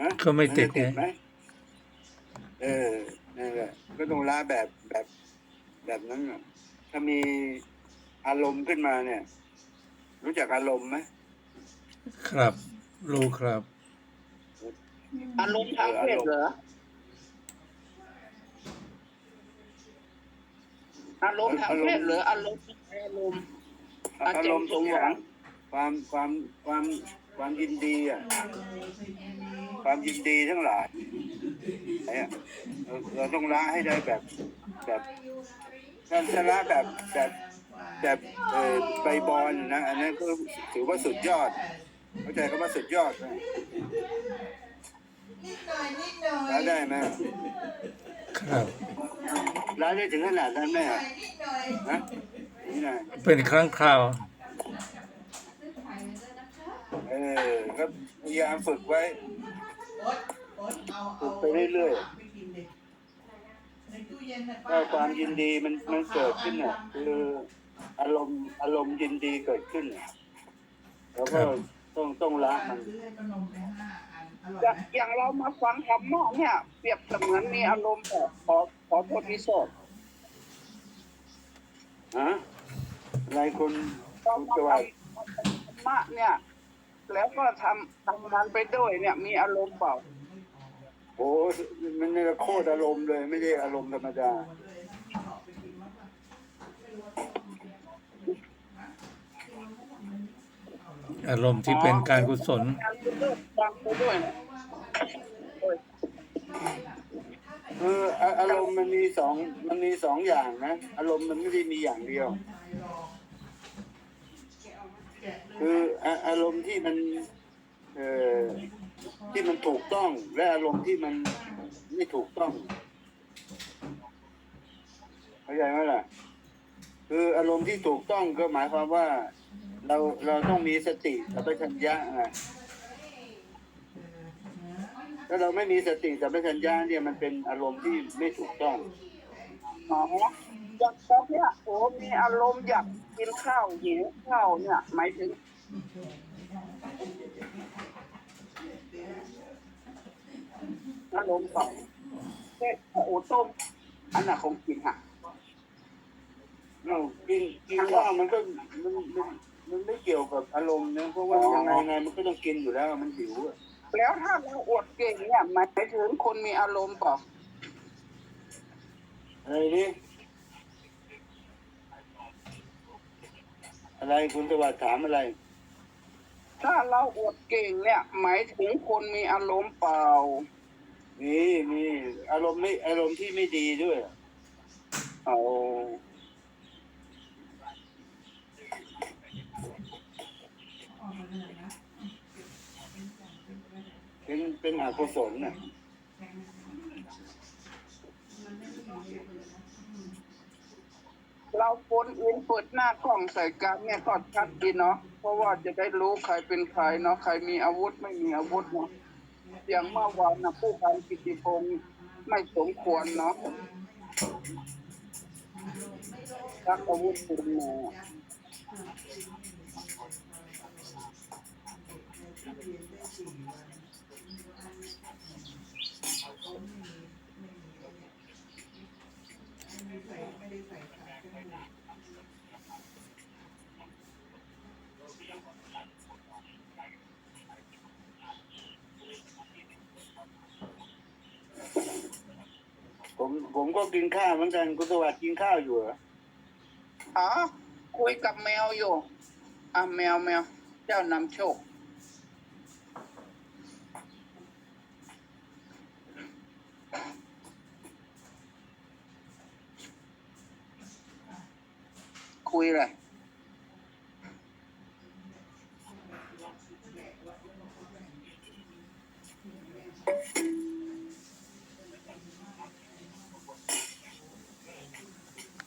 ฮะก็ไม่ติดนจะไงไหมเออนั่นแหละก็ต้องละแบบแบบแบบนั้นน่ะถ้ามีอารมณ์ขึ้นมาเนี่ย รู้จักอารมณ์ไหมครับ รู้ครับ อารมณ์ทางเพศเหรออารมณ์ทางเพศเหรออารมณ์อารมณ์อาเจนอารมณ์สองอย่างความความความความยินดีอะ ความยินดีทั้งหลายเนี่ยเราเราต้องละให้ได้แบบแบบถ้าถ้าละแบบแบบแบบเออใบบอลนะอันนั้นก็ถือว่าสุดยอดเข้าใจคำว่าสุดยอดไหมนิดหน่อยนิดหน่อยละได้ไหมครับละได้ถึงขนาดนั้นไหมหน่ออะยนิดหน่อยฮะนี่นะเป็นครั้งคราวเออก็พยายามฝึกไว้อดอด เอาเอากไปเรื่อยไปกินดิในตู้เย็นน่ะๆถ้าความยินดีมันมันเกิดขึ้นเนี่ยคืออารมณ์อารมณ์ยินดีเกิดขึ้นเนี่ยแล้วก็ครับ ต้องต้องละมัน ซื้อให้ขนมไปห้าอันอร่อยอย่างไหมอย่างเรามาฟังธรรมะเนี่ย เปรียบเสมือนมีอารมณ์แบบขอขอโทษพิสดฮะอะไรคุณเราคุณมาสวัสดิ์ฟังธรรมะเนี่ย แล้วก็ทำทำงานไปด้วยเนี่ย มีอารมณ์เปล่า โอ้มันเนี่ยโคตรอารมณ์เลยไม่ได้อารมณ์ธรรมดาอารมณ์ที่เป็นการกุศลงานไปด้วยฟังไปด้วยเนี่ยโอ้ยคืออะอารมณ์มันมีสองมันมีสองอย่างนะ อารมณ์มันไม่ได้มีอย่างเดียว คืออะอารมณ์ที่มัน เอ่อ ที่มันถูกต้องและอารมณ์ที่มันไม่ถูกต้องเข้าใจไหมล่ะ คืออารมณ์ที่ถูกต้องก็หมายความว่า เราเราต้องมีสติสัมปชัญญะไงถ้าเราไม่มีสติสัมปชัญญะเนี่ยมันเป็นอารมณ์ที่ไม่ถูกต้องอ๋ออยากตอนเนี้ยโอ้มีอารมณ์อยากกินข้าวหิวข้าวเนี่ยหมายถึง อารมณ์เปล่าเอ๊ะโอ้ต้มอันน่ะของกินค่ะเรากินกินข้าวมันก็มันมันมันไม่เกี่ยวกับอารมณ์นะเพราะว่ายังไงไงมันก็ต้องกินอยู่แล้วมันหิวอะแล้วถ้าเราอดเก่งเนี่ยหมายถึงคนมีอารมณ์เปล่าอะไรนี่อะไรคุณสวัสดิ์ถามอะไร ถ้าเราอดเก่งเนี่ย หมายถึงคนมีอารมณ์เปล่า มีมีอารมณ์ไม่อารมณ์ที่ไม่ดีด้วยเอาเป็นเป็นอกุศลน่ะเราคนอื่นเปิดหน้ากล้องใส่กันเนี่ยก็ชัดดีเนาะเพราะว่าจะได้รู้ใครเป็นใครเนาะใครมีอาวุธไม่มีอาวุธเนาะ อย่างเมื่อวานนะผู้การกิติพงศ์ไม่สมควรเนาะรักอาวุธปืนมาผม ผมก็กินข้าวเหมือนกันคุณสวัสดิ์กินข้าวอยู่เหรออ๋อคุยกับแมวอยู่อะแมวแมว เจ้านำโชค คุยเลย